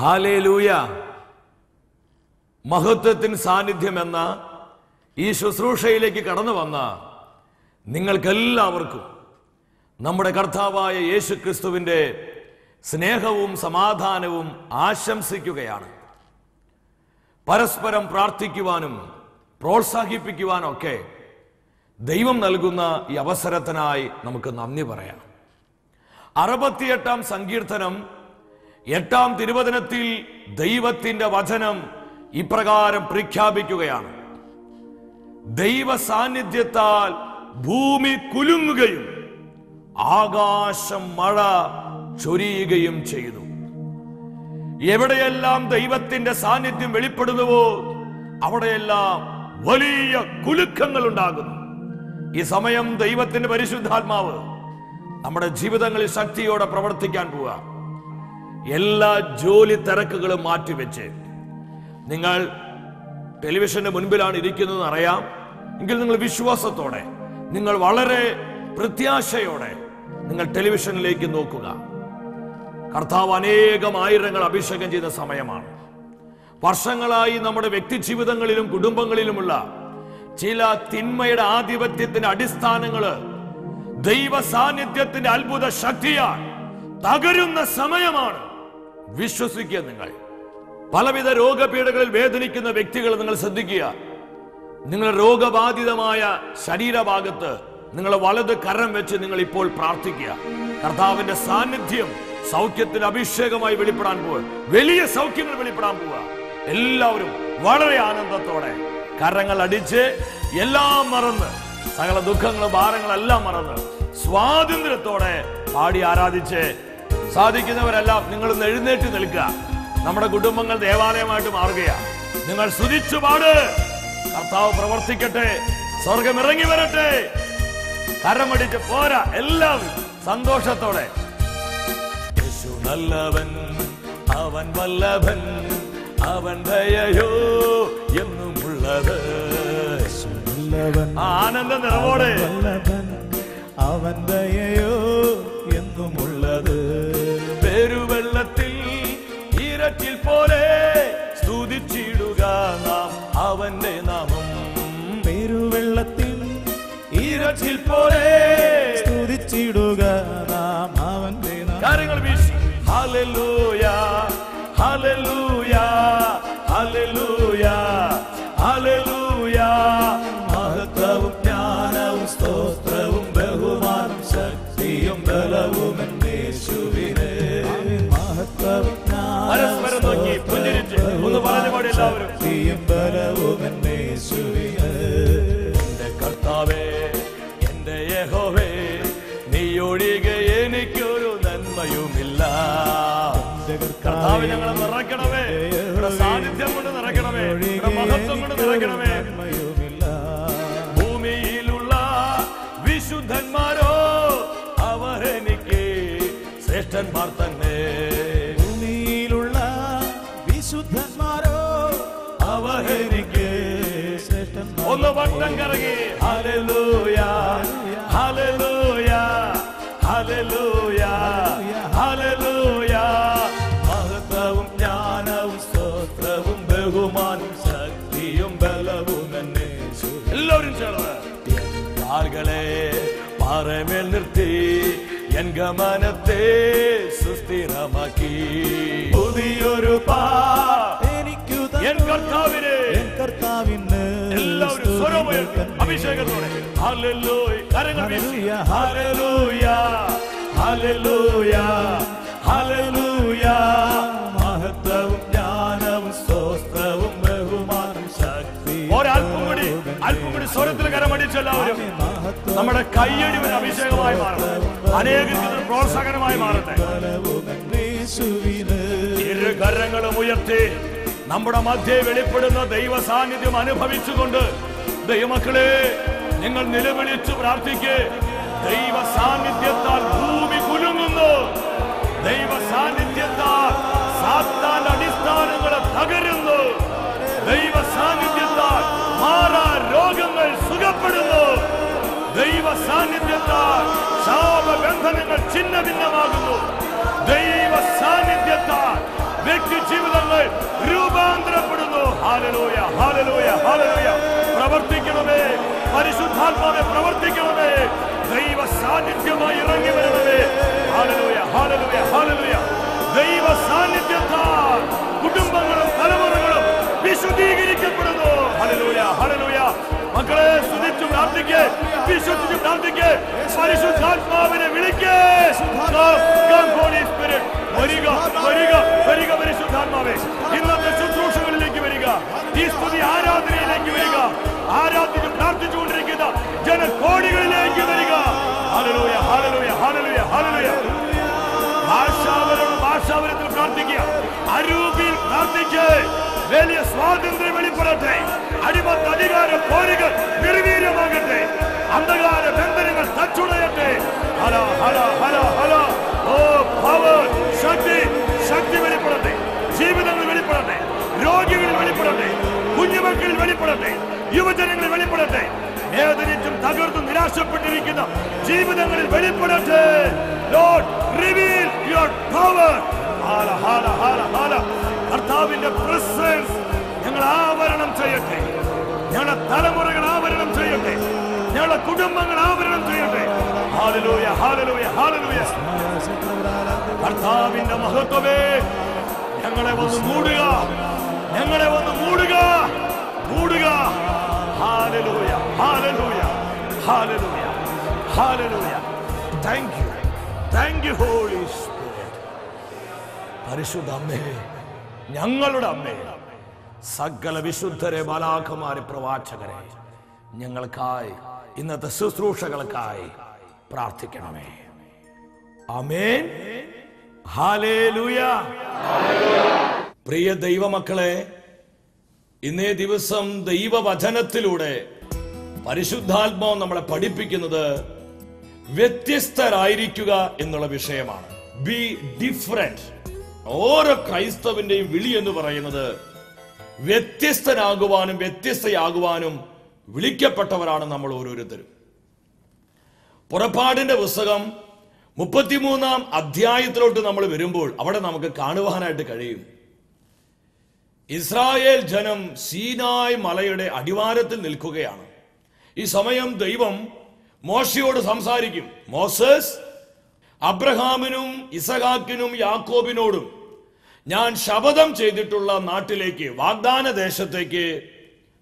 Hallelujah. മഹത്വത്തിൻ സാന്നിധ്യം എന്ന ഈ ശുശ്രൂഷയിലേക്ക് കടന്നു വന്ന നിങ്ങൾക്കെല്ലാവർക്കും നമ്മുടെ കർത്താവായ യേശു ക്രിസ്തുവിന്റെ സ്നേഹവും സമാധാനവും ആശംസിക്കുകയാണ്. പരസ്പരം പ്രാർത്ഥിക്കുവാനും പ്രോത്സാഹിപ്പിക്കുവാനൊക്കെ ദൈവം നൽകുന്ന ഈ അവസരത്തിനായി നമുക്ക് നന്ദി പറയാം. അറുപത്തിയെട്ടാം സങ്കീർത്തനം എട്ടാം തിരുവചനത്തിൽ ദൈവത്തിന്റെ വചനം ഇപ്രകാരം പ്രഖ്യാപിക്കുകയാണ്. ദൈവ സാന്നിധ്യത്താൽ ഭൂമി കുലുങ്ങുകയും ആകാശം മഴ ചൊരിയുകയും ചെയ്തു. എവിടെയെല്ലാം ദൈവത്തിന്റെ സാന്നിധ്യം വെളിപ്പെടുന്നുവോ അവിടെയെല്ലാം വലിയ കുലുക്കങ്ങൾ ഉണ്ടാകുന്നു. ഈ സമയം ദൈവത്തിന്റെ പരിശുദ്ധാത്മാവ് നമ്മുടെ ജീവിതങ്ങളിൽ ശക്തിയോടെ പ്രവർത്തിക്കാൻ പോവുക. എല്ലാ ജോലി തിരക്കുകളും മാറ്റിവെച്ച്. നിങ്ങൾ ടെലിവിഷന്റെ മുൻപിലാണ് ഇരിക്കുന്നതെന്ന് അറിയാം. എങ്കിൽ നിങ്ങൾ വിശ്വാസത്തോടെ നിങ്ങൾ വളരെ പ്രത്യാശയോടെ നിങ്ങൾ ടെലിവിഷനിലേക്ക് നോക്കുക. കർത്താവ് അനേകം ആയിരങ്ങൾ അഭിഷേകം ചെയ്ത സമയമാണ്. വർഷങ്ങളായി നമ്മുടെ വ്യക്തി ജീവിതങ്ങളിലും കുടുംബങ്ങളിലുമുള്ള ചില തിന്മയുടെ ആധിപത്യത്തിന്റെ അടിസ്ഥാനങ്ങൾ ദൈവ സാന്നിധ്യത്തിന്റെ അത്ഭുത ശക്തിയാൽ തകരുന്ന സമയമാണ്. വിശ്വസിക്കുക നിങ്ങൾ. പലവിധ രോഗപീഠകളിൽ വേദനിക്കുന്ന വ്യക്തികൾ നിങ്ങൾ ശ്രദ്ധിക്കുക. നിങ്ങളുടെ രോഗബാധിതമായ ശരീരഭാഗത്ത് നിങ്ങൾ വലത് കരം വെച്ച് നിങ്ങൾ ഇപ്പോൾ പ്രാർത്ഥിക്കുക. കർത്താവിന്റെ സാന്നിധ്യം സൗഖ്യത്തിന് അഭിഷേകമായി വെളിപ്പെടാൻ പോവുക. വലിയ സൗഖ്യങ്ങൾ വെളിപ്പെടാൻ പോവുക. എല്ലാവരും വളരെ ആനന്ദത്തോടെ കരങ്ങൾ അടിച്ച് എല്ലാം മറന്ന് സകല ദുഃഖങ്ങളും ഭാരങ്ങളെല്ലാം മറന്ന് സ്വാതന്ത്ര്യത്തോടെ പാടി ആരാധിച്ച് സാധിക്കുന്നവരെല്ലാം നിങ്ങൾ എഴുന്നേറ്റ് നിൽക്കുക. നമ്മുടെ കുടുംബങ്ങൾ ദേവാലയമായിട്ട് മാറുകയാണ് നിങ്ങൾ സ്തുതിച്ചു പാട്. കർത്താവ് പ്രവർത്തിക്കട്ടെ സ്വർഗം ഇറങ്ങി വരട്ടെ. കരമടിച്ച് പോരാ എല്ലാം സന്തോഷത്തോടെ. യേശു നല്ലവൻ അവൻ വല്ലഭൻ അവൻ ദയയോ എന്നും ഉള്ളത് ആനന്ദ നിറവോടെ. അവൻ ദയയോ ഒഴികെ എനിക്കൊരു നന്മയുമില്ല. കർത്താവ് ഞങ്ങളെ നിറയ്ക്കണമേ സാന്നിധ്യം കൊണ്ട് നിറയ്ക്കണമേ. മഹത്വം കൊണ്ട് നിറയ്ക്കണമേ. ഭൂമിയിലുള്ള വിശുദ്ധന്മാരോ അവർ എനിക്ക് ശ്രേഷ്ഠന്മാർ തന്നെ. ഭൂമിയിലുള്ള വിശുദ്ധന്മാരോ അവർ എനിക്ക് ശ്രേഷ്ഠന്മാർ ഒന്ന് വട്ടം കറങ്ങി. ഹല്ലേലൂയ. എൻ ഗമനത്തെ സുസ്ഥിരമാക്കി. പുതിയൊരു പാ എനിക്കു എൻ കർത്താവിനെ. എൻ കർത്താവിന് എല്ലാവരും അഭിഷേകത്തോടെ. കരങ്ങൾ മഹത്വവും ജ്ഞാനവും സ്വസ്ഥവും ബഹുമാനം ശക്തി ഒരൽപ്പം കൂടി അല്പം കൂടി സ്വരത്തിൽ കരമടിച്ച് എല്ലാവരും. നമ്മുടെ കയ്യടി അഭിഷേകമായി മാറട്ടെ. അനേകർക്ക് പ്രോത്സാഹനമായി മാറട്ടെ. യേശുവിന് ഇരു കരങ്ങളും ഉയർത്തി നമ്മുടെ മധ്യ വെളിപ്പെടുന്ന ദൈവ സാന്നിധ്യം അനുഭവിച്ചുകൊണ്ട് ദൈവമക്കളെ നിങ്ങൾ നിലവിളിച്ചു പ്രാർത്ഥിക്ക്. ദൈവ സാന്നിധ്യത്താൽ ഭൂമി കുലുങ്ങുന്നു. ദൈവ സാന്നിധ്യത്താൽ സാന്നിധ്യത്താൽ ശാപബന്ധനങ്ങൾ ഛിന്ന ഭിന്നമാകുന്നു ദൈവ സാന്നിധ്യത്താൽ വ്യക്തി ജീവിതങ്ങൾ രൂപാന്തരപ്പെടുന്നു. ഹാലലോയ ഹാലലോയ ഹാലലോയ പ്രവർത്തിക്കണമേ. പരിശുദ്ധാത്മാവെ പ്രവർത്തിക്കണമേ. ദൈവ സാന്നിധ്യമായി ഇറങ്ങി വരണമേ. ഹാലലോയ ഹാലലോയ ഹാലലോയ ദൈവ സാന്നിധ്യത്താൽ കുടുംബങ്ങളും തലമുറകളും വിശുദ്ധീകരിക്കപ്പെടുന്നു. Hallelujah hallelujah. മക്കളെ സ്തുതിച്ചു പ്രാർത്ഥിക്കേ വിശ്വസിച്ചു പ്രാർത്ഥിക്കേ പരിശുദ്ധാത്മാവിനെ വിളിക്കേ. വരിക വരിക വരിക പരിശുദ്ധാത്മാവേ ഇന്നത്തെ ശുശ്രൂഷകളിലേക്ക് വരിക. ഈ സ്തുതി ആരാധനയിലേക്ക് വരിക. ആരാധിച്ച് പ്രാർത്ഥിച്ചുകൊണ്ടിരിക്കുന്ന ജനകോടികളിലേക്ക് വരിക. ഹല്ലേലൂയ ഹല്ലേലൂയ ഹല്ലേലൂയ ഹല്ലേലൂയ ഭാഷാവരണം ഭാഷാവരത്തിൽ പ്രാർത്ഥിക്കുക. അരൂപിയിൽ പ്രാർത്ഥിക്കുക വലിയ സ്വാതന്ത്ര്യം വെളിപ്പെടട്ടെ. അടിമത്ത അധികാര പോരുകൾ നിർവീര്യമാകട്ടെ. അന്ധകാര ബന്ധനങ്ങൾ തച്ചുടയട്ടെ. ഹല ഹല ഹല ഓ പവർ ശക്തി ശക്തി വെളിപ്പെടട്ടെ. ജീവിതങ്ങൾ വെളിപ്പെടട്ടെ. രോഗികളിൽ വെളിപ്പെടട്ടെ. കുഞ്ഞുമക്കളിൽ വെളിപ്പെടട്ടെ. യുവജനങ്ങളിൽ വെളിപ്പെടട്ടെ. വേദനിച്ചും തകർത്തും നിരാശപ്പെട്ടിരിക്കുന്ന ജീവിതങ്ങളിൽ വെളിപ്പെടട്ടെ. ലോഡ് റിവീൽ യുവർ പവർ ഹാല, ഹാല, ഹാല, ഹാല. കർത്താവിന്റെ പ്രസൻസ് ഞങ്ങൾ ആവരണം ചെയ്യട്ടെ. ഞങ്ങളുടെ തലമുറകൾ ആവരണം ചെയ്യട്ടെ. ഞങ്ങളുടെ കുടുംബങ്ങൾ ആവരണം ചെയ്യട്ടെ. ഹാലലൂയ ഹാലലൂയ ഹാലലൂയ കർത്താവിന്റെ മഹത്വമേ ഞങ്ങളെ വന്ന് മൂടുക. ഞങ്ങളെ വന്ന് മൂടുക. മൂടുക. Hallelujah hallelujah hallelujah hallelujah thank you thank you holy പരിശുദ്ധ അമ്മേ ഞങ്ങളുടെ അമ്മേ സകല വിശുദ്ധരെ ബാലാഖമാരെ പ്രവാചകരെ ഞങ്ങൾക്കായി ഇന്നത്തെ ശുശ്രൂഷകൾക്കായി പ്രാർത്ഥിക്കണമേ. അമേൻ പ്രിയ ദൈവമക്കളെ ഇന്നേ ദിവസം ദൈവവചനത്തിലൂടെ പരിശുദ്ധാത്മാവ് നമ്മളെ പഠിപ്പിക്കുന്നത് വ്യത്യസ്തരായിരിക്കുക എന്നുള്ള വിഷയമാണ്. ബി ഡിഫറെന്റ് ഓരോ ക്രൈസ്തവന്റെയും വിളി എന്ന് പറയുന്നത് വ്യത്യസ്തനാകുവാനും വ്യത്യസ്തയാകുവാനും വിളിക്കപ്പെട്ടവരാണ് നമ്മൾ ഓരോരുത്തരും. പുറപ്പാടിന്റെ പുസ്തകം മുപ്പത്തിമൂന്നാം അധ്യായത്തിലോട്ട് നമ്മൾ വരുമ്പോൾ അവിടെ നമുക്ക് കാണുവാനായിട്ട് കഴിയും. ഇസ്രായേൽ ജനം സീനായ് മലയുടെ അടിവാരത്തിൽ നിൽക്കുകയാണ്. ഈ സമയം ദൈവം മോശയോട് സംസാരിക്കും. മോസസ് അബ്രഹാമിനും ഇസഹാക്കിനും യാക്കോബിനോടും ഞാൻ ശപഥം ചെയ്തിട്ടുള്ള നാട്ടിലേക്ക് വാഗ്ദാന ദേശത്തേക്ക്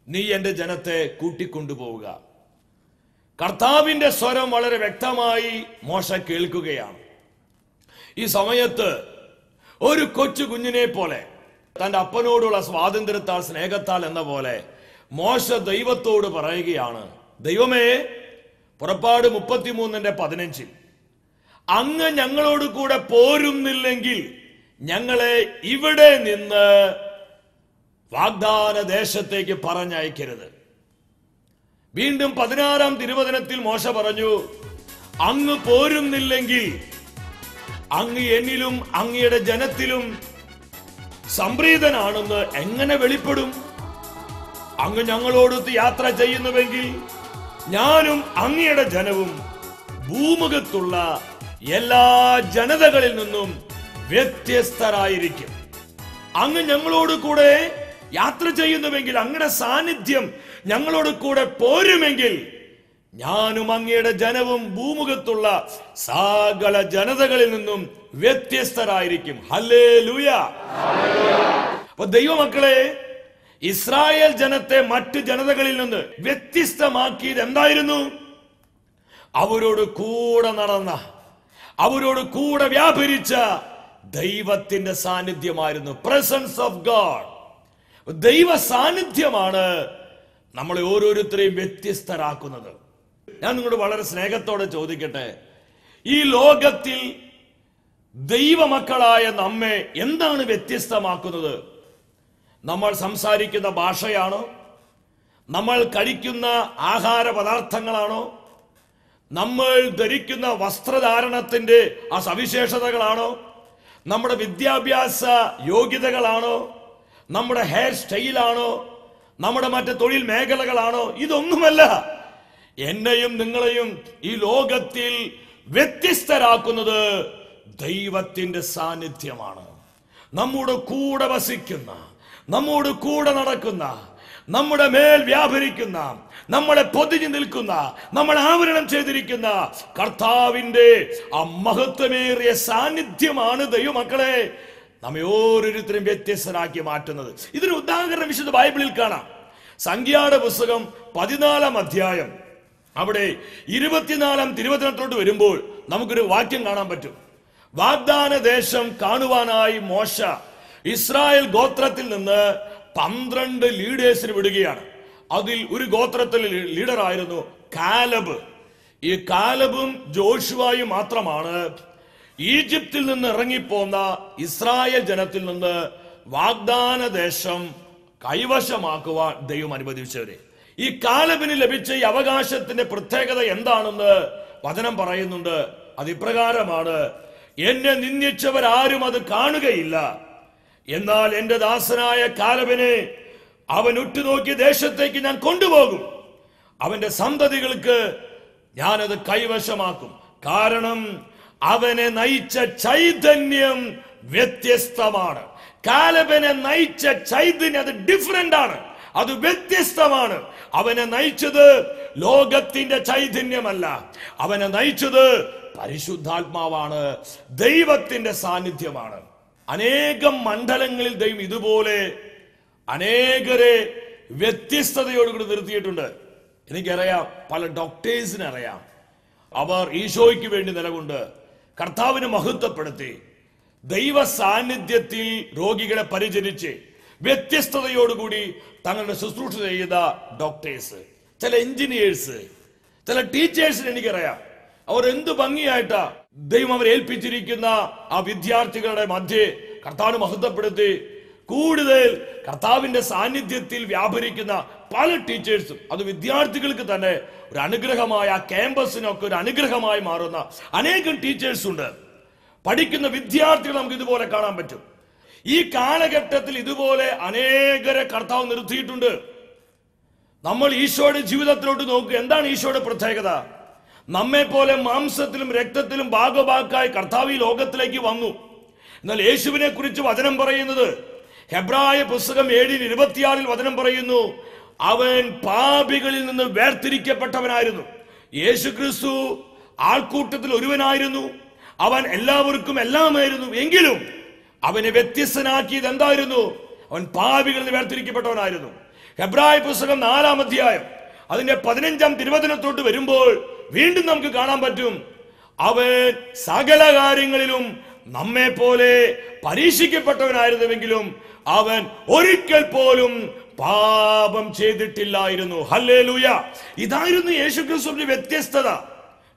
നീ എന്റെ ജനത്തെ കൂട്ടിക്കൊണ്ടുപോവുക. കർത്താവിന്റെ സ്വരം വളരെ വ്യക്തമായി മോശ കേൾക്കുകയാണ്. ഈ സമയത്ത് ഒരു കൊച്ചു കുഞ്ഞിനെ പോലെ തന്റെ അപ്പനോടുള്ള സ്വാതന്ത്ര്യത്താൽ സ്നേഹത്താൽ എന്ന പോലെ മോശ ദൈവത്തോട് പറയുകയാണ് ദൈവമേ പുറപ്പാട് മുപ്പത്തിമൂന്നിന്റെ പതിനഞ്ചിൽ അങ്ങ് ഞങ്ങളോട് കൂടെ പോരുന്നില്ലെങ്കിൽ ഞങ്ങളെ ഇവിടെ നിന്ന് വാഗ്ദാന ദേശത്തേക്ക് പറഞ്ഞയക്കരുത്. വീണ്ടും പതിനാറാം തിരുവചനത്തിൽ മോശ പറഞ്ഞു അങ്ങ് പോരുന്നില്ലെങ്കിൽ അങ്ങ് എന്നിലും അങ്ങയുടെ ജനത്തിലും സംപ്രീതനാണെന്ന് എങ്ങനെ വെളിപ്പെടും? അങ്ങ് ഞങ്ങളോടൊത്ത് യാത്ര ചെയ്യുന്നുവെങ്കിൽ ഞാനും അങ്ങയുടെ ജനവും ഭൂമുഖത്തുള്ള എല്ലാ ജനതകളിൽ നിന്നും വ്യത്യസ്തരായിരിക്കും. അങ്ങ് ഞങ്ങളോട് കൂടെ യാത്ര ചെയ്യുന്നുവെങ്കിൽ അങ്ങയുടെ സാന്നിധ്യം ഞങ്ങളോട് കൂടെ പോരുമെങ്കിൽ ഞാനും അങ്ങയുടെ ജനവും ഭൂമുഖത്തുള്ള സകല ജനതകളിൽ നിന്നും വ്യത്യസ്തരായിരിക്കും. ഹല്ലേ ലൂയ അപ്പൊ ദൈവമക്കളെ ഇസ്രായേൽ ജനത്തെ മറ്റു ജനതകളിൽ നിന്ന് വ്യത്യസ്തമാക്കിയത് എന്തായിരുന്നു അവരോട് കൂടെ നടന്ന അവരോട് കൂടെ വ്യാപരിച്ച ദൈവത്തിന്റെ സാന്നിധ്യമായിരുന്നു. പ്രസൻസ് ഓഫ് ഗാഡ് ദൈവ സാന്നിധ്യമാണ് നമ്മളെ ഓരോരുത്തരെയും വ്യത്യസ്തരാക്കുന്നത്. ഞാൻ നിങ്ങളോട് വളരെ സ്നേഹത്തോടെ ചോദിക്കട്ടെ? ഈ ലോകത്തിൽ ദൈവമക്കളായ നമ്മെ എന്താണ് വ്യത്യസ്തമാക്കുന്നത്? നമ്മൾ സംസാരിക്കുന്ന ഭാഷയാണോ? നമ്മൾ കഴിക്കുന്ന ആഹാര പദാർത്ഥങ്ങളാണോ നമ്മൾ ധരിക്കുന്ന വസ്ത്രധാരണത്തിന്റെ ആ സവിശേഷതകളാണോ? നമ്മുടെ വിദ്യാഭ്യാസ യോഗ്യതകളാണോ? നമ്മുടെ ഹെയർ സ്റ്റൈലാണോ നമ്മുടെ മറ്റ് തൊഴിൽ മേഖലകളാണോ? ഇതൊന്നുമല്ല. എന്നെയും നിങ്ങളെയും ഈ ലോകത്തിൽ വ്യത്യസ്തരാക്കുന്നത് ദൈവത്തിന്റെ സാന്നിധ്യമാണ്. നമ്മുടെ കൂടെ വസിക്കുന്ന നമ്മോട് കൂടെ നടക്കുന്ന നമ്മുടെ മേൽ വ്യാപരിക്കുന്ന നമ്മളെ പൊതിഞ്ഞു നിൽക്കുന്ന നമ്മൾ ആവരണം ചെയ്തിരിക്കുന്ന കർത്താവിന്റെ ആ മഹത്വമേറിയ സാന്നിധ്യമാണ് ദൈവമക്കളെ നമ്മെ ഓരോരുത്തരും വ്യത്യസ്തനാക്കി മാറ്റുന്നത്. ഇതിന് ഉദാഹരണം വിശുദ്ധ ബൈബിളിൽ കാണാം. സംഖ്യയുടെ പുസ്തകം പതിനാലാം അധ്യായം. അവിടെ ഇരുപത്തിനാലാം തിരുവചനത്തോട്ട് വരുമ്പോൾ നമുക്കൊരു വാക്യം കാണാൻ പറ്റും. വാഗ്ദാന ദേശം കാണുവാനായി മോശ ഇസ്രായേൽ ഗോത്രത്തിൽ നിന്ന് പന്ത്രണ്ട് ലീഡേഴ്സിന് വിടുകയാണ്. അതിൽ ഒരു ഗോത്രത്തിൽ ലീഡറായിരുന്നു കാലബ്. ഈ കാലബും ജോഷുവായും മാത്രമാണ് ഈജിപ്തിൽ നിന്ന് ഇറങ്ങിപ്പോന്ന ഇസ്രായേൽ ജനത്തിൽ നിന്ന് വാഗ്ദാന ദേശം കൈവശമാക്കുവാൻ ദൈവം അനുവദിച്ചവരെ. ഈ കാലബിന് ലഭിച്ച ഈ അവകാശത്തിന്റെ പ്രത്യേകത എന്താണെന്ന് വചനം പറയുന്നുണ്ട്. അത് ഇപ്രകാരമാണ് എന്നെ നിന്ദിച്ചവരാരും അത് കാണുകയില്ല. എന്നാൽ എന്റെ ദാസനായ കാലബിനെ അവൻ ഉറ്റുനോക്കിയ ദേശത്തേക്ക് ഞാൻ കൊണ്ടുപോകും. അവന്റെ സന്തതികൾക്ക് ഞാനത് കൈവശമാക്കും. കാരണം അവനെ നയിച്ച ചൈതന്യം വ്യത്യസ്തമാണ്. കാലബനെ നയിച്ച ചൈതന്യം അത് ഡിഫറെന്റ് ആണ്. അത് വ്യത്യസ്തമാണ്. അവനെ നയിച്ചത് ലോകത്തിന്റെ ചൈതന്യമല്ല. അവനെ നയിച്ചത് പരിശുദ്ധാത്മാവാണ്. ദൈവത്തിന്റെ സാന്നിധ്യമാണ്. അനേകം മണ്ഡലങ്ങളിൽ ദൈവം ഇതുപോലെ അനേകരെ വ്യത്യസ്തതയോടുകൂടി നിർത്തിയിട്ടുണ്ട്. എനിക്കറിയാം പല ഡോക്ടേഴ്സിന് അറിയാം അവർ ഈശോയ്ക്ക് വേണ്ടി നിലകൊണ്ട് കർത്താവിനെ മഹത്വപ്പെടുത്തി ദൈവ സാന്നിധ്യത്തിൽ രോഗികളെ പരിചരിച്ച് വ്യത്യസ്തതയോടുകൂടി തങ്ങളുടെ ശുശ്രൂഷ ചെയ്ത ഡോക്ടേഴ്സ് ചില എഞ്ചിനീയേഴ്സ് ചില ടീച്ചേഴ്സിന് എനിക്കറിയാം. അവർ എന്ത് ഭംഗിയായിട്ടാ ദൈവം അവരെ ഏൽപ്പിച്ചിരിക്കുന്ന ആ വിദ്യാർത്ഥികളുടെ മധ്യേ കർത്താവിന് മഹത്വപ്പെടുത്തി കൂടുതൽ കർത്താവിന്റെ സാന്നിധ്യത്തിൽ വ്യാപരിക്കുന്ന പല ടീച്ചേഴ്സും അത് വിദ്യാർത്ഥികൾക്ക് തന്നെ ഒരു അനുഗ്രഹമായ ക്യാമ്പസിനൊക്കെ ഒരു അനുഗ്രഹമായി മാറുന്ന അനേകം ടീച്ചേഴ്സ് ഉണ്ട്. പഠിക്കുന്ന വിദ്യാർത്ഥികൾ നമുക്ക് ഇതുപോലെ കാണാൻ പറ്റും. ഈ കാലഘട്ടത്തിൽ ഇതുപോലെ അനേകരെ കർത്താവ് നിർത്തിയിട്ടുണ്ട്. നമ്മൾ ഈശോയുടെ ജീവിതത്തിലോട്ട് നോക്കുക എന്താണ് ഈശോയുടെ പ്രത്യേകത? നമ്മെ പോലെ മാംസത്തിലും രക്തത്തിലും ഭാഗഭാക്കായി കർത്താവ് ഈ ലോകത്തിലേക്ക് വന്നു. എന്നാൽ യേശുവിനെ കുറിച്ച് വചനം പറയുന്നത് ഹെബ്രായ പുസ്തകം ഏഴിൽ ഇരുപത്തിയാറിൽ വചനം പറയുന്നു അവൻ പാപികളിൽ നിന്ന് വേർതിരിക്കപ്പെട്ടവനായിരുന്നു. യേശു ക്രിസ്തു ആൾക്കൂട്ടത്തിൽ ഒരുവനായിരുന്നു. അവൻ എല്ലാവർക്കും എല്ലാമായിരുന്നു. എങ്കിലും അവനെ വ്യത്യസ്തനാക്കിയത് എന്തായിരുന്നു? അവൻ പാപികളിൽ നിന്ന് വേർതിരിക്കപ്പെട്ടവനായിരുന്നു. ഹെബ്രായ പുസ്തകം നാലാം അധ്യായം അതിന്റെ പതിനഞ്ചാം തിരുവചനത്തോട്ട് വരുമ്പോൾ വീണ്ടും നമുക്ക് കാണാൻ പറ്റും അവൻ സകല കാര്യങ്ങളിലും നമ്മെ പോലെ പരീക്ഷിക്കപ്പെട്ടവനായിരുന്നുവെങ്കിലും അവൻ ഒരിക്കൽ പോലും പാപം ചെയ്തിട്ടില്ലായിരുന്നു. ഹല്ലേലൂയ. ഇതായിരുന്നു യേശു ക്രിസ്തുവിന്റെ വ്യത്യസ്തത.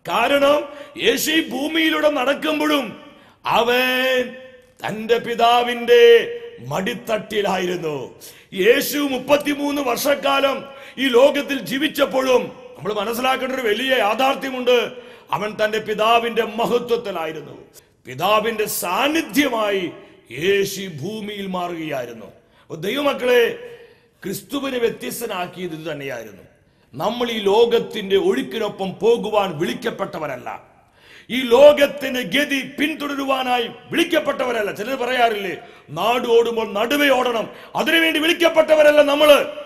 കാരണം യേശു ഈ ഭൂമിയിലൂടെ നടക്കുമ്പോഴും അവൻ തന്റെ പിതാവിന്റെ മടിത്തട്ടിലായിരുന്നു. യേശു മുപ്പത്തിമൂന്ന് വർഷക്കാലം ഈ ലോകത്തിൽ ജീവിച്ചപ്പോഴും നമ്മൾ മനസ്സിലാക്കേണ്ട ഒരു വലിയ യാഥാർത്ഥ്യമുണ്ട്. അവൻ തന്റെ പിതാവിന്റെ മഹത്വത്തിലായിരുന്നു. പിതാവിന്റെ സാന്നിധ്യമായി യേശു ഭൂമിയിൽ മാറുകയായിരുന്നു. ദൈവമക്കളെ ക്രിസ്തുവിനെ വ്യത്യസ്തനാക്കിയത് ഇത് തന്നെയായിരുന്നു. നമ്മൾ ഈ ലോകത്തിന്റെ ഒഴുക്കിനൊപ്പം പോകുവാൻ വിളിക്കപ്പെട്ടവരല്ല. ഈ ലോകത്തിന്റെ ഗതി പിന്തുടരുവാനായി വിളിക്കപ്പെട്ടവരല്ല. ചിലർ പറയാറില്ലേ നാട് ഓടുമ്പോൾ നടുവേ ഓടണം. അതിനുവേണ്ടി വിളിക്കപ്പെട്ടവരല്ല നമ്മൾ.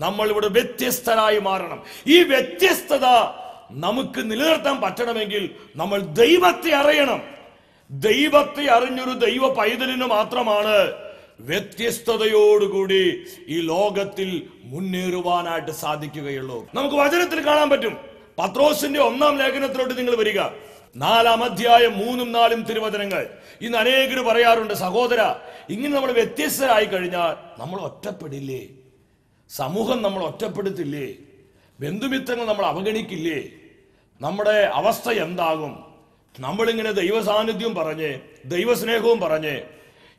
നമ്മൾ ഇവിടെ വ്യത്യസ്തരായി മാറണം. ഈ വ്യത്യസ്തത നമുക്ക് നിലനിർത്താൻ പറ്റണമെങ്കിൽ നമ്മൾ ദൈവത്തെ അറിയണം. ദൈവത്തെ അറിഞ്ഞൊരു ദൈവ പൈതലിന് മാത്രമാണ് വ്യത്യസ്തതയോടുകൂടി ഈ ലോകത്തിൽ മുന്നേറുവാനായിട്ട് സാധിക്കുകയുള്ളൂ. നമുക്ക് വചനത്തിൽ കാണാൻ പറ്റും. പത്രോസിന്റെ ഒന്നാം ലേഖനത്തിലോട്ട് നിങ്ങൾ വരിക. നാലാം അധ്യായം മൂന്നും നാലും തിരുവചനങ്ങൾ. ഇന്ന് അനേകർ പറയാറുണ്ട് സഹോദര ഇങ്ങനെ നമ്മൾ വ്യത്യസ്തരായി കഴിഞ്ഞാൽ നമ്മൾ ഒറ്റപ്പെടില്ലേ? സമൂഹം നമ്മൾ ഒറ്റപ്പെടുത്തില്ലേ? ബന്ധുമിത്രങ്ങൾ നമ്മൾ അവഗണിക്കില്ലേ? നമ്മുടെ അവസ്ഥ എന്താകും? നമ്മളിങ്ങനെ ദൈവ സാന്നിധ്യം പറഞ്ഞ് ദൈവസ്നേഹവും പറഞ്ഞ്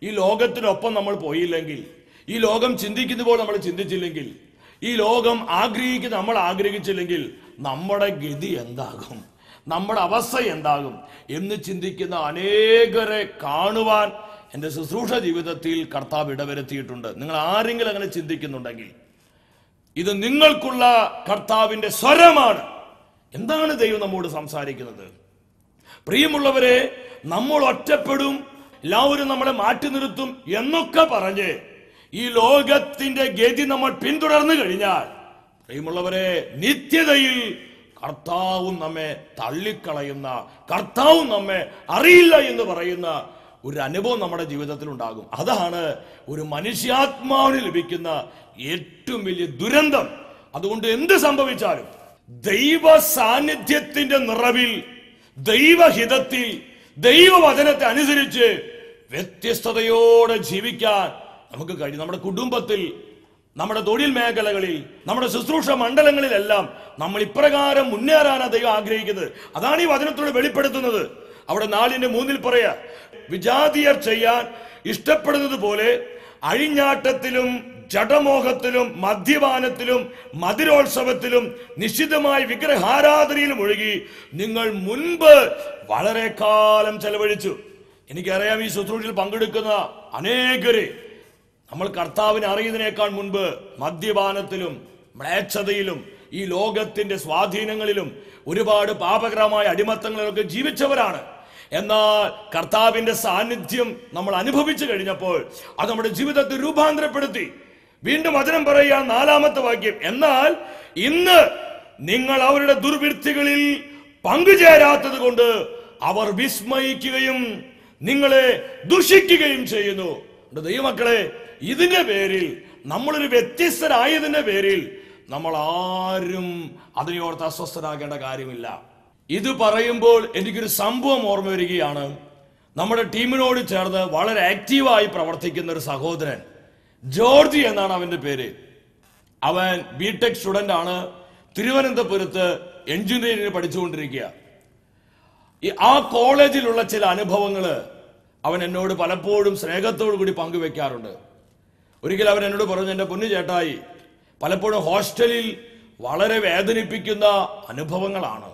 ഈ ലോകത്തിനൊപ്പം നമ്മൾ പോയില്ലെങ്കിൽ ഈ ലോകം ചിന്തിക്കുന്ന പോലെ നമ്മൾ ചിന്തിച്ചില്ലെങ്കിൽ ഈ ലോകം ആഗ്രഹിക്കുന്ന നമ്മൾ ആഗ്രഹിച്ചില്ലെങ്കിൽ നമ്മുടെ ഗതി എന്താകും? നമ്മുടെ അവസ്ഥ എന്താകും? എന്ന് ചിന്തിക്കുന്ന അനേകരെ കാണുവാൻ എന്റെ ശുശ്രൂഷ ജീവിതത്തിൽ കർത്താവ് ഇടവരുത്തിയിട്ടുണ്ട്. നിങ്ങൾ ആരെങ്കിലും അങ്ങനെ ചിന്തിക്കുന്നുണ്ടെങ്കിൽ ഇത് നിങ്ങൾക്കുള്ള കർത്താവിന്റെ സ്വരമാണ്. എന്താണ് ദൈവം നമ്മോട് സംസാരിക്കുന്നത്? പ്രിയമുള്ളവരെ നമ്മൾ ഒറ്റപ്പെടും എല്ലാവരും നമ്മളെ മാറ്റി നിർത്തും എന്നൊക്കെ പറഞ്ഞ് ഈ ലോകത്തിന്റെ ഗതി നമ്മൾ പിന്തുടർന്നു കഴിഞ്ഞാൽ പ്രിയമുള്ളവരെ നിത്യതയിൽ കർത്താവും നമ്മെ തള്ളിക്കളയുന്ന കർത്താവും നമ്മെ അറിയില്ല എന്ന് പറയുന്ന ഒരു അനുഭവം നമ്മുടെ ജീവിതത്തിൽ ഉണ്ടാകും. അതാണ് ഒരു മനുഷ്യാത്മാവിന് ലഭിക്കുന്ന ഏറ്റവും വലിയ ദുരന്തം. അതുകൊണ്ട് എന്ത് സംഭവിച്ചാലും ദൈവ സാന്നിധ്യത്തിന്റെ നിറവിൽ ദൈവഹിതത്തിൽ ദൈവവചനത്തെ അനുസരിച്ച് വ്യത്യസ്തതയോടെ ജീവിക്കാൻ നമുക്ക് കഴിയും. നമ്മുടെ കുടുംബത്തിൽ നമ്മുടെ തൊഴിൽ മേഖലകളിൽ നമ്മുടെ ശുശ്രൂഷ മണ്ഡലങ്ങളിലെല്ലാം നമ്മൾ ഇപ്രകാരം മുന്നേറാനാണ് ദൈവം ആഗ്രഹിക്കുന്നത്. അതാണ് ഈ വചനത്തോട് വെളിപ്പെടുത്തുന്നത്. അവിടെ നാലിന്റെ മൂന്നിൽ പറയാ വിജാതിയർ ചെയ്യാൻ ഇഷ്ടപ്പെടുന്നത് പോലെ അഴിഞ്ഞാട്ടത്തിലും ജഡമോഹത്തിലും മദ്യപാനത്തിലും മധുരോത്സവത്തിലും നിശ്ചിതമായ വിഗ്രഹാരാധനയിലും ഒഴുകി നിങ്ങൾ മുൻപ് വളരെ കാലം ചെലവഴിച്ചു. എനിക്കറിയാം ഈ ശുശ്രൂഷയിൽ പങ്കെടുക്കുന്ന അനേകര് നമ്മൾ കർത്താവിനെ അറിയുന്നതിനേക്കാൾ മുൻപ് മദ്യപാനത്തിലും മ്ലേച്ഛതയിലും ഈ ലോകത്തിന്റെ സ്വാധീനങ്ങളിലും ഒരുപാട് പാപകരമായ അടിമത്തങ്ങളിലൊക്കെ ജീവിച്ചവരാണ്. എന്നാൽ കർത്താവിന്റെ സാന്നിധ്യം നമ്മൾ അനുഭവിച്ചു കഴിഞ്ഞപ്പോൾ അത് നമ്മുടെ ജീവിതത്തെ രൂപാന്തരപ്പെടുത്തി. വീണ്ടും വചനം പറയുക നാലാമത്തെ വാക്യം. എന്നാൽ ഇന്ന് നിങ്ങൾ അവരുടെ ദുർവൃത്തികളിൽ പങ്കുചേരാത്തത് കൊണ്ട് അവർ വിസ്മയിക്കുകയും നിങ്ങളെ ദുഷിക്കുകയും ചെയ്യുന്നു. ദൈവമക്കളെ ഇതിന്റെ പേരിൽ നമ്മളൊരു വ്യത്യസ്തരായതിന്റെ പേരിൽ നമ്മൾ ആരും അതിനെയോർത്ത് അസ്വസ്ഥരാകേണ്ട കാര്യമില്ല. ഇത് പറയുമ്പോൾ എനിക്കൊരു സംഭവം ഓർമ്മ വരികയാണ്. നമ്മുടെ ടീമിനോട് ചേർന്ന് വളരെ ആക്റ്റീവായി പ്രവർത്തിക്കുന്ന ഒരു സഹോദരൻ. ജോർജി എന്നാണ് അവന്റെ പേര്. അവൻ ബിടെക് സ്റ്റുഡന്റ് ആണ്. തിരുവനന്തപുരത്ത് എഞ്ചിനീയറിംഗ് പഠിച്ചുകൊണ്ടിരിക്കുക. ഈ ആ കോളേജിലുള്ള ചില അനുഭവങ്ങൾ അവൻ എന്നോട് പലപ്പോഴും സ്നേഹത്തോടു കൂടി പങ്കുവെക്കാറുണ്ട്. ഒരിക്കൽ അവൻ എന്നോട് പറഞ്ഞു എന്റെ പൊന്നു ചേട്ടായി പലപ്പോഴും ഹോസ്റ്റലിൽ വളരെ വേദനിപ്പിക്കുന്ന അനുഭവങ്ങളാണ്.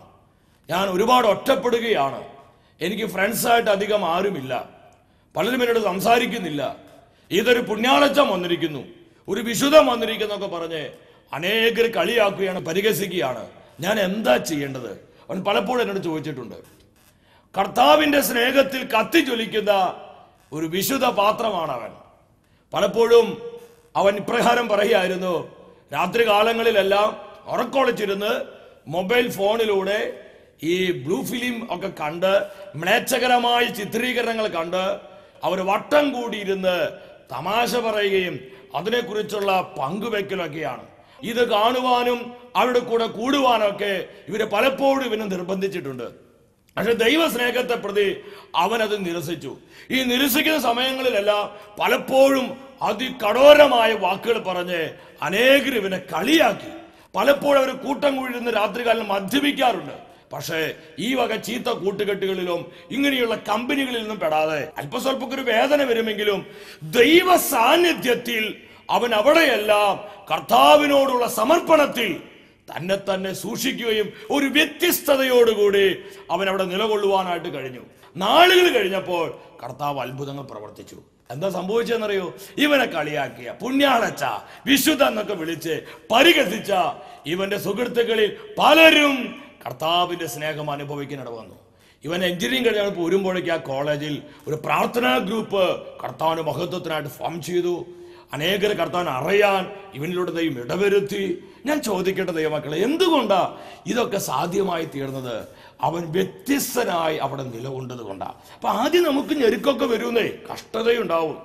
ഞാൻ ഒരുപാട് ഒറ്റപ്പെടുകയാണ്. എനിക്ക് ഫ്രണ്ട്സായിട്ട് അധികം ആരുമില്ല. പലരും എന്നോട് സംസാരിക്കുന്നില്ല. ഇതൊരു പുണ്യാളച്ചം വന്നിരിക്കുന്നു. ഒരു വിശുദ്ധം വന്നിരിക്കുന്നൊക്കെ പറഞ്ഞ് അനേകർ കളിയാക്കുകയാണ് പരിഹസിക്കുകയാണ്. ഞാൻ എന്താ ചെയ്യേണ്ടത്? അവൻ പലപ്പോഴും എന്നോട് ചോദിച്ചിട്ടുണ്ട്. കർത്താവിന്റെ സ്നേഹത്തിൽ കത്തി ചൊലിക്കുന്ന ഒരു വിശുദ്ധ പാത്രമാണ് അവൻ. പലപ്പോഴും അവൻ ഇപ്രകാരം പറയുമായിരുന്നു രാത്രി കാലങ്ങളിലെല്ലാം ഉറക്കൊളിച്ചിരുന്ന് മൊബൈൽ ഫോണിലൂടെ ഈ ബ്ലൂ ഫിലിം ഒക്കെ കണ്ട് മ്ലേച്ഛകരമായ ചിത്രീകരണങ്ങൾ കണ്ട് അവർ വട്ടം കൂടിയിരുന്ന് തമാശ പറയുകയും അതിനെക്കുറിച്ചുള്ള പങ്കുവെക്കലൊക്കെയാണ്. ഇത് കാണുവാനും അവരുടെ കൂടെ കൂടുവാനൊക്കെ ഇവരെ പലപ്പോഴും ഇവനെ നിർബന്ധിച്ചിട്ടുണ്ട്. പക്ഷെ ദൈവ സ്നേഹത്തെ പ്രതി അവനത് നിരസിച്ചു. ഈ നിരസിക്കുന്ന സമയങ്ങളിലെല്ലാം പലപ്പോഴും അതികഠോരമായ വാക്കുകൾ പറഞ്ഞ് അനേകർ ഇവനെ കളിയാക്കി. പലപ്പോഴും അവർ കൂട്ടം കൂടിയിരുന്ന് രാത്രികാലം മദ്യപിക്കാറുണ്ട്. പക്ഷേ ഈ വക ചീത്ത കൂട്ടുകെട്ടുകളിലും ഇങ്ങനെയുള്ള കമ്പനികളിൽ നിന്നും പെടാതെ അല്പസ്വല്പക്കൊരു വേദന വരുമെങ്കിലും ദൈവ സാന്നിധ്യത്തിൽ അവൻ അവിടെയെല്ലാം കർത്താവിനോടുള്ള സമർപ്പണത്തിൽ തന്നെ തന്നെ സൂക്ഷിക്കുകയും ഒരു വ്യത്യസ്തതയോടുകൂടി അവൻ അവിടെ നിലകൊള്ളുവാനായിട്ട് കഴിഞ്ഞു. നാളുകൾ കഴിഞ്ഞപ്പോൾ കർത്താവ് അത്ഭുതങ്ങൾ പ്രവർത്തിച്ചു. എന്താ സംഭവിച്ചെന്നറിയോ? ഇവനെ കളിയാക്കിയ പുണ്യാളച്ച വിശുദ്ധ എന്നൊക്കെ വിളിച്ച് പരിഹസിച്ച ഇവന്റെ സുഹൃത്തുക്കളിൽ പലരും കർത്താവിന്റെ സ്നേഹം അനുഭവിക്കാനിട വന്നു. ഇവൻ എഞ്ചിനീയറിംഗ് കഴിഞ്ഞാൽ പോരുമ്പോഴേക്ക് ആ കോളേജിൽ ഒരു പ്രാർത്ഥനാ ഗ്രൂപ്പ് കർത്താവിന്റെ മഹത്വത്തിനായിട്ട് ഫോം ചെയ്തു. അനേകർ കർത്താൻ അറിയാൻ ഇവനിലൂടെ ദൈവം ഇടവരുത്തി. ഞാൻ ചോദിക്കേണ്ട ദൈവമക്കളെ എന്തുകൊണ്ടാണ് ഇതൊക്കെ സാധ്യമായി തീർന്നത്? അവൻ വ്യത്യസ്തനായി അവിടെ നിലകൊണ്ടത് കൊണ്ടാ. അപ്പൊ ആദ്യം നമുക്ക് ഞെരുക്കൊക്കെ വരുന്നേ. കഷ്ടതയുണ്ടാവും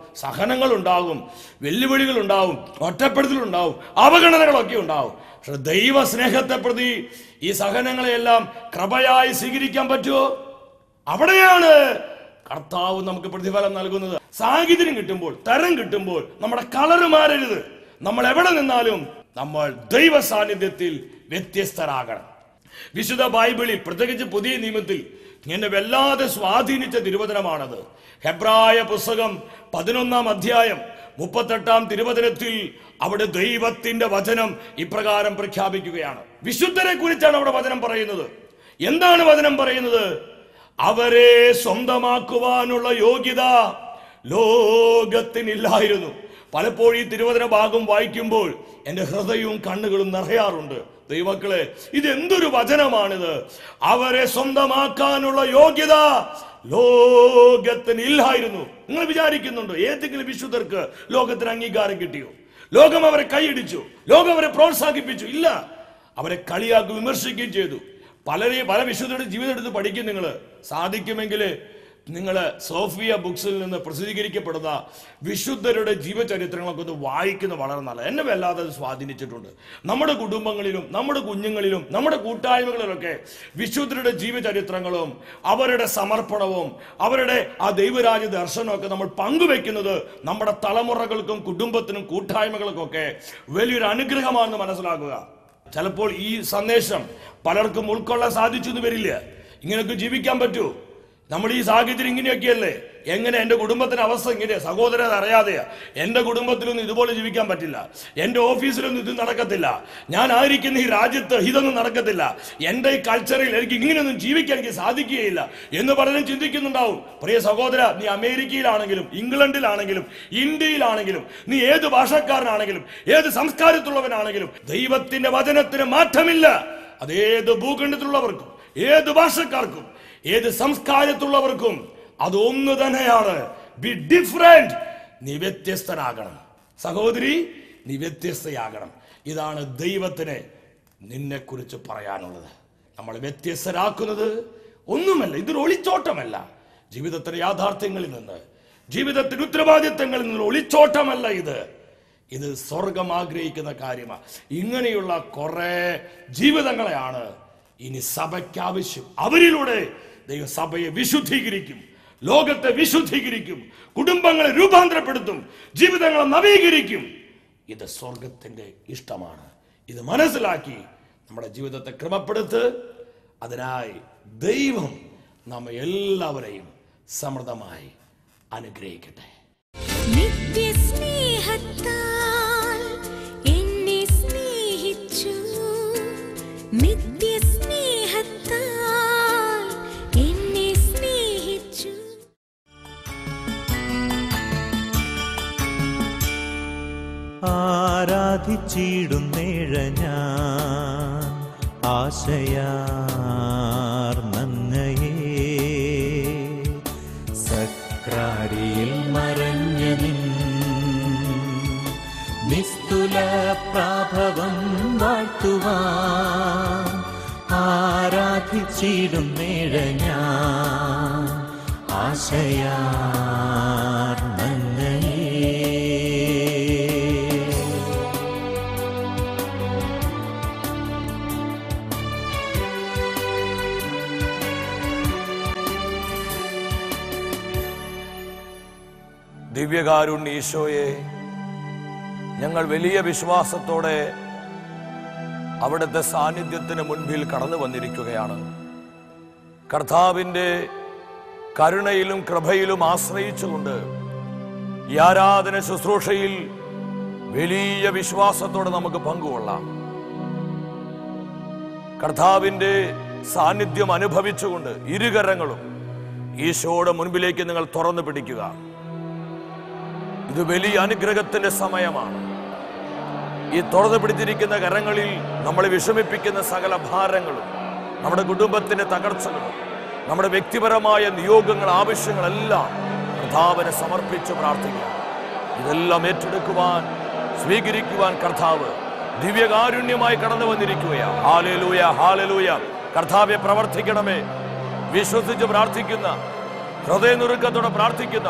ഉണ്ടാവും ഒറ്റപ്പെടുത്തലുണ്ടാവും അവഗണനകളൊക്കെ ഉണ്ടാവും. പക്ഷെ ദൈവ സ്നേഹത്തെ പ്രതി ഈ സഹനങ്ങളെയെല്ലാം കൃപയായി സ്വീകരിക്കാൻ പറ്റുമോ? അവിടെയാണ് കർത്താവ് നമുക്ക് പ്രതിഫലം നൽകുന്നത്. സാഹചര്യം കിട്ടുമ്പോൾ തരം കിട്ടുമ്പോൾ നമ്മുടെ കളറ് മാറരുത്. നമ്മൾ എവിടെ നിന്നാലും നമ്മൾ ദൈവ സാന്നിധ്യത്തിൽ വ്യത്യസ്തരാകണം. വിശുദ്ധ ബൈബിളിൽ പ്രത്യേകിച്ച് പുതിയ നിയമത്തിൽ എന്നെ വല്ലാതെ സ്വാധീനിച്ച തിരുവചനമാണത്. ഹെബ്രായ പുസ്തകം പതിനൊന്നാം അധ്യായം മുപ്പത്തെട്ടാം തിരുവചനത്തിൽ അവിടെ ദൈവത്തിന്റെ വചനം ഇപ്രകാരം പ്രഖ്യാപിക്കുകയാണ്. വിശുദ്ധരെ കുറിച്ചാണ് അവിടെ വചനം പറയുന്നത്. എന്താണ് വചനം പറയുന്നത്? അവരെ സ്വന്തമാക്കുവാനുള്ള യോഗ്യത ലോകത്തിനില്ലായിരുന്നു. പലപ്പോഴും ഈ തിരുവചന ഭാഗം വായിക്കുമ്പോൾ എന്റെ ഹൃദയവും കണ്ണുകളും നിറയാറുണ്ട്. ദൈവക്കളെ ഇതെന്തൊരു വചനമാണിത്? അവരെ സ്വന്തമാക്കാനുള്ള യോഗ്യത ലോകത്തിന് ഇല്ലായിരുന്നു. നിങ്ങൾ വിചാരിക്കുന്നുണ്ടോ ഏതെങ്കിലും വിശുദ്ധർക്ക് ലോകത്തിന് അംഗീകാരം കിട്ടിയോ? ലോകം അവരെ കൈയടിച്ചു ലോകം അവരെ പ്രോത്സാഹിപ്പിച്ചു. ഇല്ല അവരെ കളിയാക്കി വിമർശിക്കുകയും ചെയ്തു. പലരെയും പല വിശുദ്ധരുടെ ജീവിതം എടുത്ത് പഠിക്കും നിങ്ങൾ സാധിക്കുമെങ്കിൽ നിങ്ങൾ സോഫിയ ബുക്സിൽ നിന്ന് പ്രസിദ്ധീകരിക്കപ്പെടുന്ന വിശുദ്ധരുടെ ജീവചരിത്രങ്ങളൊക്കെ ഒന്ന് വായിക്കുന്നത് വളരെ നല്ല എന്നെ വല്ലാതെ അത് സ്വാധീനിച്ചിട്ടുണ്ട്. നമ്മുടെ കുടുംബങ്ങളിലും നമ്മുടെ കുഞ്ഞുങ്ങളിലും നമ്മുടെ കൂട്ടായ്മകളിലൊക്കെ വിശുദ്ധരുടെ ജീവചരിത്രങ്ങളും അവരുടെ സമർപ്പണവും അവരുടെ ആ ദൈവരാജ ദർശനമൊക്കെ നമ്മൾ പങ്കുവെക്കുന്നത് നമ്മുടെ തലമുറകൾക്കും കുടുംബത്തിനും കൂട്ടായ്മകൾക്കൊക്കെ വലിയൊരു അനുഗ്രഹമാണെന്ന് മനസ്സിലാക്കുക. ചിലപ്പോൾ ഈ സന്ദേശം പലർക്കും ഉൾക്കൊള്ളാൻ സാധിച്ചു എന്ന് വരില്ല. ഇങ്ങനെയൊക്കെ ജീവിക്കാൻ പറ്റൂ. നമ്മൾ ഈ സാഹചര്യം ഇങ്ങനെയൊക്കെയല്ലേ? എങ്ങനെ എന്റെ കുടുംബത്തിന് അവസ്ഥ ഇങ്ങനെയാണ് സഹോദരൻ അറിയാതെയാ. എന്റെ കുടുംബത്തിലൊന്നും ഇതുപോലെ ജീവിക്കാൻ പറ്റില്ല. എന്റെ ഓഫീസിലൊന്നും ഇത് നടക്കത്തില്ല. ഞാൻ ആയിരിക്കുന്ന ഈ രാജ്യത്ത് ഇതൊന്നും നടക്കത്തില്ല. എന്റെ ഈ കൾച്ചറിൽ എനിക്ക് ഇങ്ങനെയൊന്നും ജീവിക്കാൻ എനിക്ക് സാധിക്കുകയില്ല എന്ന് പലരും ചിന്തിക്കുന്നുണ്ടാവും. പ്രിയ സഹോദര നീ അമേരിക്കയിലാണെങ്കിലും ഇംഗ്ലണ്ടിലാണെങ്കിലും ഇന്ത്യയിലാണെങ്കിലും നീ ഏത് ഭാഷക്കാരനാണെങ്കിലും ഏത് സംസ്കാരത്തിലുള്ളവനാണെങ്കിലും ദൈവത്തിന്റെ വചനത്തിന് മാറ്റമില്ല. അതേത് ഭൂഖണ്ഡത്തിലുള്ളവർക്കും ഏത് ഭാഷക്കാർക്കും ഏത് സംസ്കാരത്തുള്ളവർക്കും അതൊന്നു തന്നെയാണ്. ബി ഡിഫറെന്റ് നീ വ്യത്യസ്തനാകണം. സഹോദരി നീ വ്യത്യസ്തയാകണം. ഇതാണ് ദൈവത്തിന് നിന്നെക്കുറിച്ച് പറയാനുള്ളത്. നമ്മൾ വ്യത്യസ്തരാക്കുന്നത് ഒന്നുമല്ല ഇതൊരു ഒളിച്ചോട്ടമല്ല. ജീവിതത്തിലെ യാഥാർത്ഥ്യങ്ങളിൽ നിന്ന് ജീവിതത്തിന് ഉത്തരവാദിത്തങ്ങളിൽ നിന്ന് ഒളിച്ചോട്ടമല്ല ഇത്. ഇത് സ്വർഗം ആഗ്രഹിക്കുന്ന കാര്യമാണ് ഇങ്ങനെയുള്ള കുറെ ജീവിതങ്ങളെയാണ് ഇനി സഭയ്ക്ക് ആവശ്യം അവരിലൂടെ ദൈവം സഭയെ വിശുദ്ധീകരിക്കും. ലോകത്തെ വിശുദ്ധീകരിക്കും. കുടുംബങ്ങളെ രൂപാന്തരപ്പെടുത്തും. ജീവിതങ്ങളെ നവീകരിക്കും. ഇത് സ്വർഗത്തിന്റെ ഇഷ്ടമാണ്. ഇത് മനസ്സിലാക്കി നമ്മുടെ ജീവിതത്തെ ക്രമപ്പെടുത്ത് അതിനായി ദൈവം നമ്മെ എല്ലാവരെയും സമൃദ്ധമായി അനുഗ്രഹിക്കട്ടെ. നിത്യസ്നേഹത്താൽ ആരാധിച്ചിടുന്നേഴ ഞാൻ ആശയാർ നന്നയേ സക്രാരിയിൽ മറഞ്ഞ നിൻ നിസ്തുല പ്രാഭവം വാഴ്ത്തുവാൻ ആരാധിച്ചിടുന്നേഴ ഞാൻ ആശയാർ ദിവ്യകാരുണ്യ ഈശോയെ ഞങ്ങൾ വലിയ വിശ്വാസത്തോടെ അവിടുത്തെ സാന്നിധ്യത്തിന് മുൻപിൽ കടന്നു വന്നിരിക്കുകയാണ്. കർത്താവിന്റെ കരുണയിലും കൃപയിലും ആശ്രയിച്ചുകൊണ്ട് ഈ ആരാധന ശുശ്രൂഷയിൽ വലിയ വിശ്വാസത്തോടെ നമുക്ക് പങ്കുകൊള്ളാം. കർത്താവിന്റെ സാന്നിധ്യം അനുഭവിച്ചുകൊണ്ട് ഇരുകരങ്ങളും ഈശോയുടെ മുൻപിലേക്ക് നിങ്ങൾ തുറന്നു പിടിക്കുക. ഇത് വലിയ അനുഗ്രഹത്തിന്റെ സമയമാണ്. ഈ തുറന്നു പിടിച്ചിരിക്കുന്ന കരങ്ങളിൽ നമ്മളെ വിഷമിപ്പിക്കുന്ന സകല ഭാരങ്ങളും നമ്മുടെ കുടുംബത്തിന്റെ തകർച്ചകളും നമ്മുടെ വ്യക്തിപരമായ നിയോഗങ്ങൾ ആവശ്യങ്ങളെല്ലാം കർത്താവിനെ സമർപ്പിച്ച് പ്രാർത്ഥിക്കുക ഇതെല്ലാം ഏറ്റെടുക്കുവാൻ സ്വീകരിക്കുവാൻ കർത്താവ് ദിവ്യകാരുണ്യമായി കടന്നു വന്നിരിക്കുകയാണ്. ഹാലലൂയ ഹാലലൂയ കർത്താവെ പ്രവർത്തിക്കണമേ. വിശ്വസിച്ച് പ്രാർത്ഥിക്കുന്ന ഹൃദയനുറുക്കത്തോടെ പ്രാർത്ഥിക്കുന്ന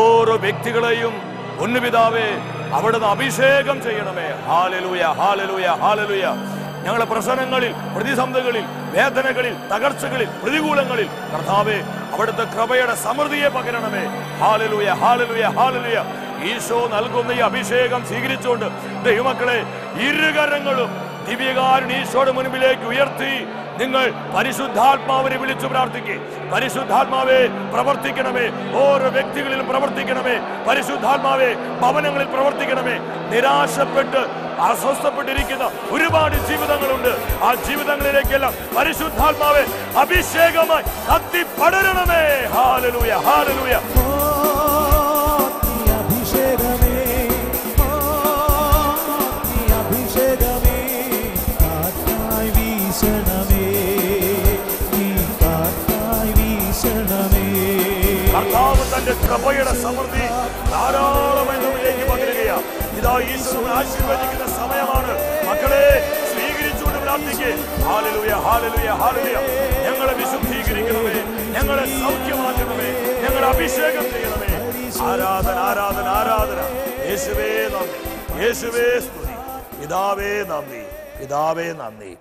ഓരോ വ്യക്തികളെയും ഉന്നപിതാവേ അവിടുന്ന് അഭിഷേകം ചെയ്യണമേ. Hallelujah hallelujah hallelujah. ഞങ്ങളുടെ പ്രശ്നങ്ങളിൽ പ്രതിസന്ധികളിൽ വേദനകളിൽ തകർച്ചകളിൽ പ്രതികൂലങ്ങളിൽ കർത്താവേ അവിടുത്തെ കൃപയുടെ സമൃദ്ധിയെ പകരണമേ. Hallelujah hallelujah hallelujah. ഈശോ നൽകുന്ന ഈ അഭിഷേകം സ്വീകരിച്ചുകൊണ്ട് ദൈവമക്കളെ ഇരുകരങ്ങളും ദിവ്യകാരൻ ഈശോയുടെ മുൻപിലേക്ക് ഉയർത്തി നിങ്ങൾ പരിശുദ്ധാത്മാവിനെ വിളിച്ചു പ്രാർത്ഥിക്കുക പരിശുദ്ധാത്മാവേ പ്രവർത്തിക്കണമേ. ഓരോ വ്യക്തികളിലും പ്രവർത്തിക്കണമേ. പരിശുദ്ധാത്മാവേ ഭവനങ്ങളിൽ പ്രവർത്തിക്കണമേ. നിരാശപ്പെട്ട് അസ്വസ്ഥപ്പെട്ടിരിക്കുന്ന ഒരുപാട് ജീവിതങ്ങളുണ്ട്. ആ ജീവിതങ്ങളിലേക്കെല്ലാം പരിശുദ്ധാത്മാവെ അഭിഷേകമായി കത്തി പടരണമേ. Hallelujah hallelujah. ദൈവത്തിന്റെ കൃപയുടെ സമൃദ്ധി ധാരാളമായി നമ്മിലേക്ക് പകരുകയാണ്. ഇതാ ഈശ്വരൻ ആശീർവദിക്കുന്ന സമയമാണ്. മക്കളെ സ്വീകരിച്ചുകൊണ്ട് പ്രാർത്ഥിക്കേ. ഹാലലുയ ഹാലലുയ ഹാലലുയ. ഞങ്ങളെ വിശുദ്ധീകരിക്കണമേ. ഞങ്ങളെ സൗഖ്യമാക്കണമേ. ഞങ്ങളെ അഭിഷേകം ചെയ്യണമേ. ആരാധന ആരാധന ആരാധന. യേശുവേ നന്ദി. യേശുവേ സ്തുതി. പിതാവേ നന്ദി. പിതാവേ നന്ദി.